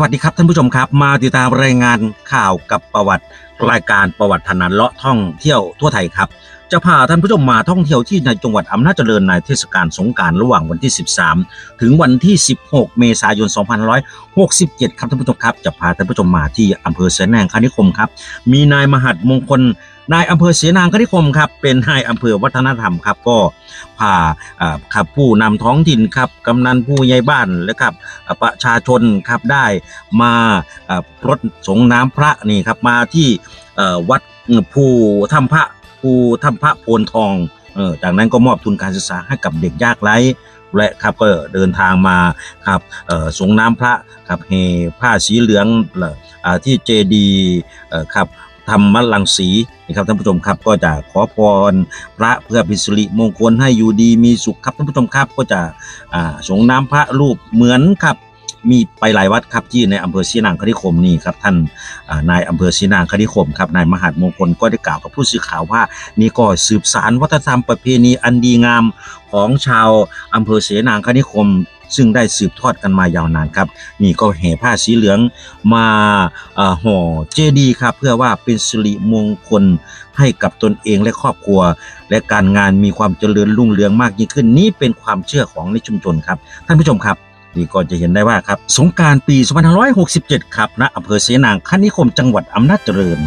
วัสดีครับท่านผู้ชมครับ มาติดตามรายงานข่าวกับประวัติรายการประวัติพนันเลาะท่องเที่ยวทั่วไทยครับ จะพาท่านผู้ชมมาท่องเที่ยวที่ในจังหวัดอำนาจเจริญในเทศกาลสงการระหว่างวันที่ 13 ถึงวันที่ 16 เมษายน 2567 ครับท่านผู้ชมครับ จะพาท่านผู้ชมมาที่อำเภอเสนางคณิคมครับ มีนายมหัดมงคล นายอำเภอเสนางคณิคมครับเป็นนายอำเภอวัฒนธรรมครับก็พาครับผู้นำท้องถิ่นครับกำนันผู้ใหญ่บ้านและครับประชาชนครับได้มารถสงน้ำพระนี่ครับมาที่วัดภูถ้ำพระภูถ้ำพระโพนทองเออจากนั้นก็มอบทุนการศึกษาให้กับเด็กยากไร้และครับก็เดินทางมาครับเอ่อสงน้ำพระครับเฮผ้าสีเหลืองอที่เจดีครับ ธรรมลังสีนะครับท่านผู้ชมครับ ก็จะขอพรพระเพื่อเป็นสิริมงคลให้อยู่ดีมีสุขครับท่านผู้ชมครับก็จะอาสงน้ำพระรูปเหมือนครับมีไปหลายวัดครับที่ในอำเภอศรีนางคณิคมนี่ครับท่านนายอำเภอศรีนางคณิคมครับนายมหาดมงคลก็ได้กล่าวกับผู้สื่อข่าวว่า นี่ก็สืบสารวัฒนธรรมประเพณีอันดีงามของชาวอำเภอเสนางคณิคม ซึ่งได้สืบทอดกันมายาวนานครับ นี่ก็แห่ผ้าสีเหลืองมาห่อเจดีย์ครับ เพื่อว่าเป็นสิริมงคลให้กับตนเองและครอบครัว และการงานมีความเจริญรุ่งเรืองมากยิ่งขึ้น นี่เป็นความเชื่อของในชุมชนครับ ท่านผู้ชมครับนี่ก็จะเห็นได้ว่าครับ สงการปี 2567 ครับณอำเภอเสนางคณิคมจังหวัดอำนาจเจริญ